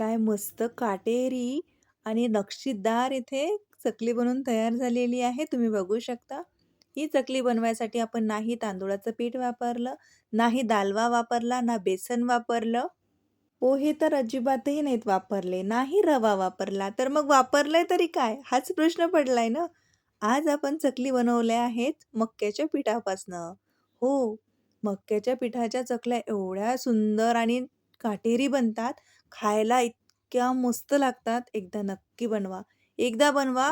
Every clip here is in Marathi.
काय मस्त काटेरी आणि नक्षीदार इथे चकली बनवून तयार झालेली आहे. तुम्ही बघू शकता. ही चकली बनवायसाठी आपण नाही तांदुळाचं पीठ वापरलं, नाही दालवा वापरला, ना बेसन वापरलं. पोहे तर अजिबातही नाहीत वापरले, नाही रवा वापरला. तर मग वापरलंय तरी काय? हाच प्रश्न पडलाय ना. आज आपण चकली बनवल्या आहेत मक्याच्या पिठापासनं. हो, मक्याच्या पिठाच्या चकल्या एवढ्या सुंदर आणि काटेरी बनतात. खायला इतक्या मस्त लागतात. एकदा नक्की बनवा. एकदा बनवा,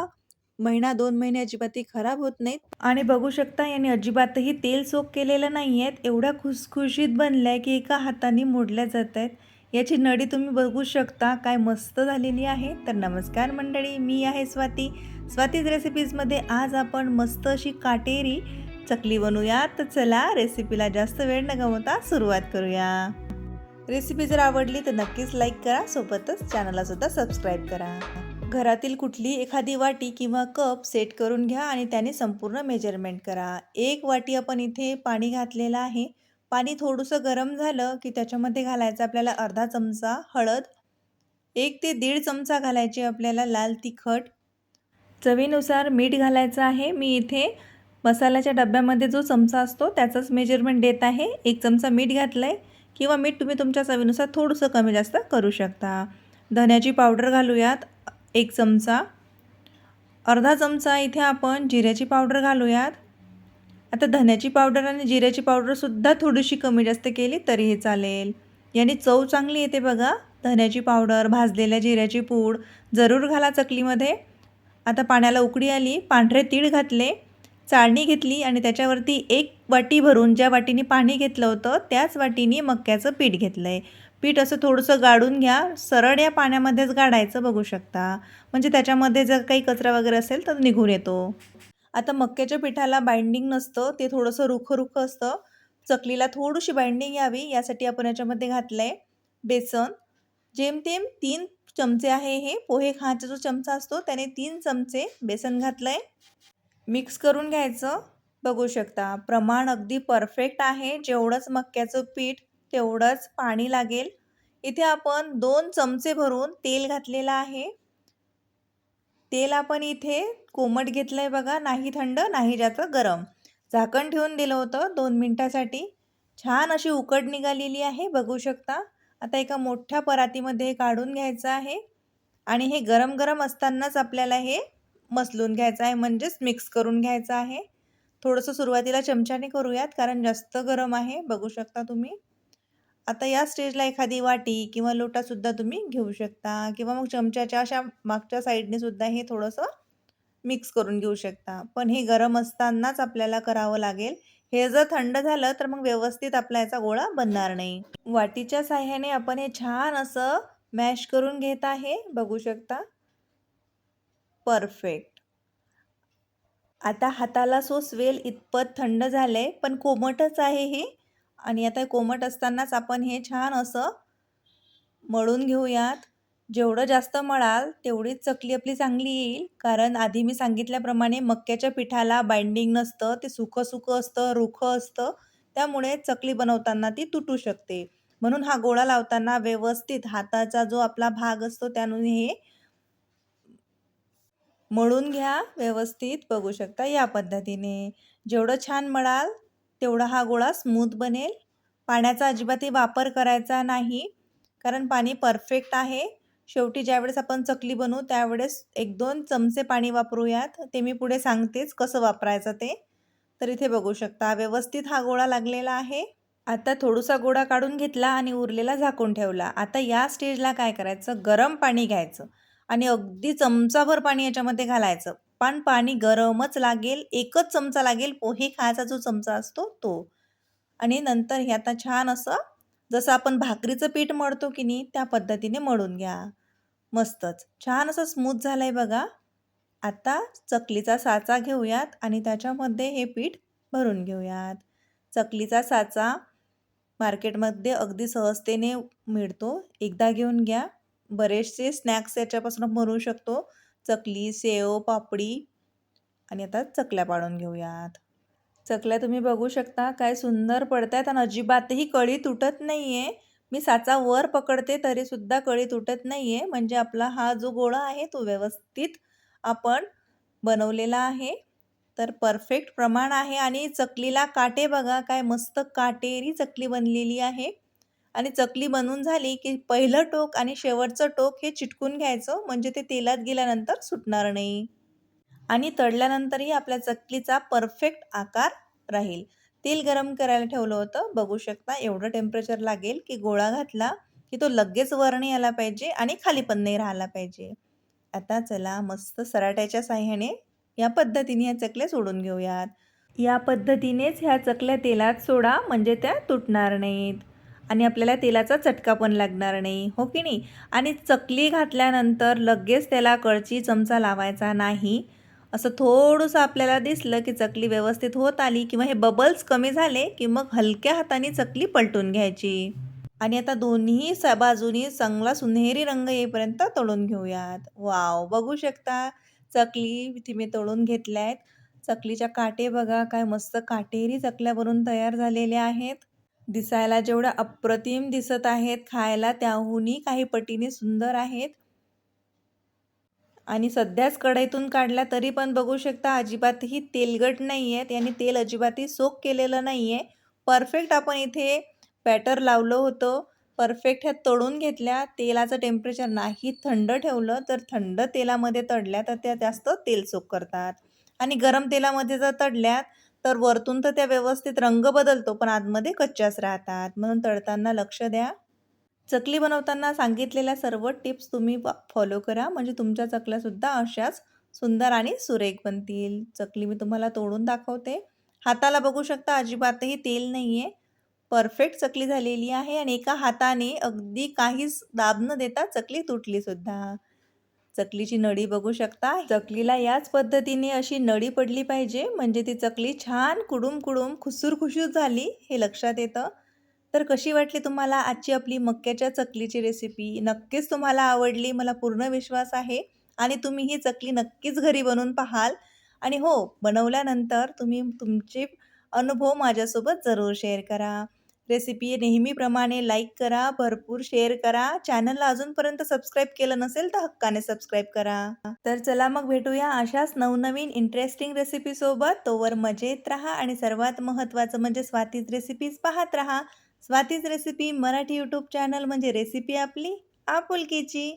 महिना दोन महिने अजिबातही खराब होत नाहीत. आणि बघू शकता याने अजिबातही तेल सोक केलेलं नाही आहेत एवढ्या खुसखुशीत बनल्या की एका हाताने मोडल्या जात आहेत याची नळी तुम्ही बघू शकता काय मस्त झालेली आहे. तर नमस्कार मंडळी, मी आहे स्वाती. स्वातीज रेसिपीजमध्ये आज आपण मस्त अशी काटेरी चकली बनवूया. तर चला रेसिपीला जास्त वेळ न गमावता सुरुवात करूया. रेसिपी जर आवडली तर नक्कीच लाईक करा. सोबतच चॅनलासुद्धा सबस्क्राईब करा. घरातील कुठली एखादी वाटी किंवा कप सेट करून घ्या आणि त्याने संपूर्ण मेजरमेंट करा. एक वाटी आपण इथे पाणी घातलेलं आहे. पाणी थोडंसं गरम झालं की त्याच्यामध्ये घालायचं आपल्याला अर्धा चमचा हळद, एक ते दीड चमचा घालायची आपल्याला लाल तिखट, चवीनुसार मीठ घालायचं आहे. मी इथे मसाल्याच्या डब्यामध्ये जो चमचा असतो त्याचंच मेजरमेंट देत आहे. एक चमचा मीठ घातलंय किंवा मीठ तुम्ही तुमच्या चवीनुसार थोडंसं कमी जास्त करू शकता. धन्याची पावडर घालूयात एक चमचा. अर्धा चमचा इथे आपण जिऱ्याची पावडर घालूयात. आता धन्याची पावडर आणि जिऱ्याची पावडरसुद्धा थोडीशी कमी जास्त केली तरीही चालेल. याने चव चांगली येते बघा. धन्याची पावडर, भाजलेल्या जिऱ्याची पूड जरूर घाला चकलीमध्ये. आता पाण्याला उकडी आली. पांढरे तीळ घातले, चाळणी घेतली आणि त्याच्यावरती एक वाटी भरून ज्या वाटीने पाणी घेतलं होतं त्याच वाटीने मक्याचं पीठ घेतलं आहे पीठ असं थोडंसं गाळून घ्या. सरळ या पाण्यामध्येच गाडायचं बघू शकता. म्हणजे त्याच्यामध्ये जर काही कचरा वगैरे असेल तर निघून येतो. आता मक्याच्या पिठाला बाइंडिंग नसतं. ते थोडंसं रुखं-रुखं असतं. चकलीला थोडीशी बाइंडिंग यावी यासाठी आपण याच्यामध्ये घातलं आहे बेसन. जेमतेम तीन चमचे आहे हे. पोहे खायचा जो चमचा असतो त्याने तीन चमचे बेसन घातलं आहे मिक्स करून घ्यायचं. बघू शकता प्रमाण अगदी परफेक्ट आहे. जेवढंच मक्याचं पीठ तेवढंच पाणी लागेल. इथे आपण दोन चमचे भरून तेल घातलेलं आहे. तेल आपण इथे कोमट घेतलं आहे बघा. नाही थंड, नाही जास्त गरम. झाकण ठेवून दिलं होतं दोन मिनटासाठी छान अशी उकड निघालेली आहे बघू शकता. आता एका मोठ्या परातीमध्ये काढून घ्यायचं आहे आणि हे गरम-गरम असतानाच आपल्याला हे मसलून घ्यायचं आहे म्हणजेच मिक्स करून घ्यायचं आहे. थोडंसं सुरुवातीला चमच्याने करूयात कारण जास्त गरम आहे. बघू शकता तुम्ही. आता या स्टेजला एखादी वाटी किंवा लोटासुद्धा तुम्ही घेऊ शकता किंवा मग चमच्याच्या अशा मागच्या साईडने सुद्धा हे थोडंसं मिक्स करून घेऊ शकता. पण हे गरम असतानाच आपल्याला करावं लागेल. हे जर थंड झालं तर मग व्यवस्थित आपला याचा गोळा बनणार नाही. वाटीच्या साह्याने आपण हे छान असं मॅश करून घेत आहे. बघू शकता. परफेक्ट. आता हाताला सोसवेल इतपत थंड झालंय पण कोमटच आहे हे आणि आता कोमट असतानाच आपण हे छान असं मळून घेऊयात. जेवढं जास्त मळाल तेवढीच चकली आपली चांगली येईल. कारण आधी मी सांगितल्याप्रमाणे मक्याच्या पिठाला बाइंडिंग नसतं. ते सुखं सुखं असतं, रुखं असतं. त्यामुळे चकली बनवताना ती तुटू शकते. म्हणून हा गोळा लावताना व्यवस्थित हाताचा जो आपला भाग असतो त्यानुसार हे मळून घ्या व्यवस्थित. बघू शकता या पद्धतीने. जेवढं छान मळाल तेवढा हा गोळा स्मूथ बनेल. पाण्याचा अजिबातही वापर करायचा नाही. कारण पाणी परफेक्ट आहे. शेवटी ज्यावेळेस आपण चकली बनवू त्यावेळेस 1-2 चमचे पाणी वापरूयात. ते मी पुढे सांगतेच कसं वापरायचं ते. तर इथे बघू शकता व्यवस्थित हा गोळा लागलेला आहे. आता थोडासा गोळा काढून घेतला आणि उरलेला झाकून ठेवला. आता या स्टेजला काय करायचं गरम पाणी घ्यायचं आणि अगदी चमचाभर पाणी याच्यामध्ये घालायचं. पण पाणी गरमच लागेल. एकच चमचा लागेल. पोहे खायचा जो चमचा असतो तो. आणि नंतर हे आता छान असं जसं आपण भाकरीचं पीठ मळतो की नाही त्या पद्धतीने मळून घ्या. मस्तच. छान असं स्मूथ झालंय बघा. आता चकलीचा साचा घेऊयात आणि त्याच्यामध्ये हे पीठ भरून घेऊयात. चकलीचा साचा मार्केटमध्ये अगदी सहजतेने मिळतो. एकदा घेऊन घ्या. बरेचसे स्नॅक्स याच्यापासून बनवू शकतो. चकली, सेव पापडी आणि आता चकल्या पाडून घेऊयात. चकल्या तुम्ही बघू शकता काय सुंदर पडतायत आणि अजिबातही कळी तुटत नाही आहे मी साचा वर पकडते तरीसुद्धा कळी तुटत नाही आहे म्हणजे आपला हा जो गोळा आहे तो व्यवस्थित आपण बनवलेला आहे तर परफेक्ट प्रमाण आहे आणि चकलीला काटे बघा काय मस्त काटेरी चकली बनलेली आहे आणि चकली बनवून झाली की पहिलं टोक आणि शेवटचं टोक हे चिटकून घ्यायचं म्हणजे ते तेलात गेल्यानंतर सुटणार नाही. आणि तळल्यानंतरही आपल्या चकलीचा परफेक्ट आकार राहील. तेल गरम करायला ठेवलं होतं. बघू शकता एवढं टेम्परेचर लागेल की गोळा घातला की तो लगेच वरणी आला पाहिजे आणि खाली पण नाही राहिला पाहिजे. आता चला मस्त सराट्याच्या साह्याने या पद्धतीने ह्या चकल्या सोडून घेऊयात. या पद्धतीनेच ह्या चकल्या तेलात सोडा म्हणजे त्या तुटणार नाहीत. आणि आपल्याला तेलाचा चटका पण लागणार नाही हो की नाही? आणि चकली घातल्यानंतर लगेच त्याला कळची चमचा लावायचा नाही. असं थोडंसं आपल्याला दिसलं की चकली व्यवस्थित होत आली किंवा हे बबल्स कमी झाले की मग हलक्या हाताने चकली पलटून घ्यायची. आणि आता दोन्ही स बाजूनी चांगला सुनेरी रंग येईपर्यंत तळून घेऊयात. वाव बघू शकता. चकली इथे मी तळून घेतल्या आहेत चकलीच्या काटे बघा काय मस्त काटेरी चकल्यावरून तयार झालेल्या आहेत. दिसायला जेवढ्या अप्रतिम दिसत आहेत खायला त्याहूनही काही पटीने सुंदर आहेत. आणि सध्याच कढईतून काढल्या तरी पण बघू शकता अजिबातही तेलगट नाही आहेत यांनी तेल अजिबातही सोक केलेलं नाही आहे परफेक्ट आपण इथे बॅटर लावलं होतं. परफेक्ट ह्या तळून घेतल्या. तेलाचं टेम्परेचर नाही थंड ठेवलं तर थंड तेलामध्ये तडल्या तर त्या जास्त तेल सोक करतात. आणि गरम तेलामध्ये जर तडल्यात तर वरतून तर त्या व्यवस्थित रंग बदलतो पण आतमध्ये कच्च्याच राहतात. म्हणून तळताना लक्ष द्या. चकली बनवताना सांगितलेल्या सर्व टिप्स तुम्ही फॉलो करा. म्हणजे तुमच्या चकल्यासुद्धा अशाच सुंदर आणि सुरेख बनतील. चकली मी तुम्हाला तोडून दाखवते. हाताला बघू शकता अजिबातही तेल नाही आहे परफेक्ट चकली झालेली आहे आणि एका हाताने अगदी काहीच दाब न देता चकली तुटली सुद्धा. चकलीची नळी बघू शकता. चकलीला याच पद्धतीने अशी नळी पडली पाहिजे म्हणजे ती चकली छान कुडूम कुडूम खुसूर झाली हे लक्षात येतं. तर कशी वाटली तुम्हाला आजची आपली मक्याच्या चकलीची रेसिपी नक्कीच तुम्हाला आवडली मला पूर्ण विश्वास आहे. आणि तुम्ही ही चकली नक्कीच घरी बनवून पाहाल. आणि हो बनवल्यानंतर तुम्ही तुमचे अनुभव माझ्यासोबत जरूर शेअर करा. रेसिपी नेहमीप्रमाणे लाईक करा भरपूर शेअर करा. चॅनलला अजूनपर्यंत सबस्क्राईब केलं नसेल तर हक्काने सबस्क्राईब करा. तर चला मग भेटूया अशाच नवनवीन इंटरेस्टिंग रेसिपीसोबत तोवर मजेत राहा आणि सर्वात महत्त्वाचं म्हणजे स्वातीज रेसिपीज पाहत राहा. स्वातीच रेसिपी मराठी यूट्यूब चॅनल म्हणजे रेसिपी आपली आपुलकीची.